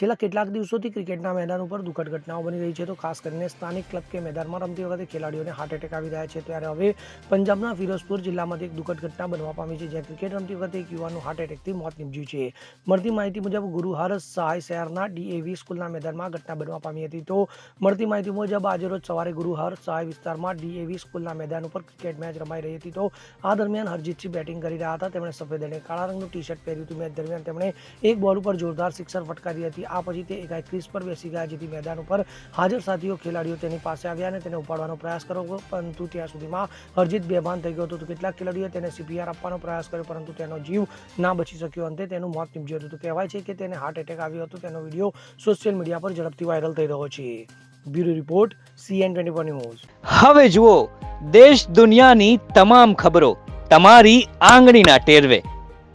છેલ્લા કેટલાક દિવસોથી ક્રિકેટના મેદાન ઉપર દુઃખદ ઘટનાઓ બની રહી છે. તો ખાસ કરીને સ્થાનિક ક્લબ કે મેદાનમાં રમતી વખતે ખેલાડીઓને હાર્ટ એટેક આવી રહ્યા છે. ત્યારે હવે પંજાબના ફિરોઝપુર જિલ્લામાંથી એક દુઃખદ ઘટના બનવા પામી છે, જ્યાં ક્રિકેટ રમતી વખતે એક યુવાનનું હાર્ટ એટેકથી મોત નીપજ્યું છે. મળતી માહિતી મુજબ ગુરુહર સહાય શહેરના ડીએવી સ્કૂલના મેદાનમાં ઘટના બનવા પામી હતી. તો મળતી માહિતી મુજબ આજે રોજ સવારે ગુરુહર સહાય વિસ્તારમાં ડીએવી સ્કૂલના મેદાન ઉપર ક્રિકેટ મેચ રમાઈ રહી હતી. તો આ દરમિયાન હરજીતસિંહ બેટિંગ કરી રહ્યા હતા. તેમણે સફેદ અને કાળા રંગનું ટી શર્ટ પહેર્યું હતું. મેચ દરમિયાન તેમણે એક બોલ ઉપર જોરદાર સિક્સર ફટકારી હતી. આ પછી તે એકાએક ક્રીઝ પર બેસી ગયા, જેથી મેદાન ઉપર હાજર સાથીઓ, ખેલાડીઓ તેની પાસે આવ્યા અને તેને ઉપાડવાનો પ્રયાસ કર્યો પરંતુ ત્યાં સુધીમાં હરજીત બેભાન થઈ ગયો હતો. તો કેટલાક ખેલાડીઓએ તેને સીપીઆર આપવાનો પ્રયાસ કર્યો, પરંતુ તેનો જીવ ના બચી શક્યો. અંતે તેનું મોત નીપજ્યું હતું. તો કહેવાય છે કે તેને હાર્ટ એટેક આવ્યો હતો. તેનો વીડિયો સોશિયલ મીડિયા પર ઝડપથી વાયરલ થઈ રહ્યો છે. Bureau report CN twenty four news. હવે જુઓ, દેશ દુનિયાની તમામ ખબરો તમારી આંગળીના ટેરવે.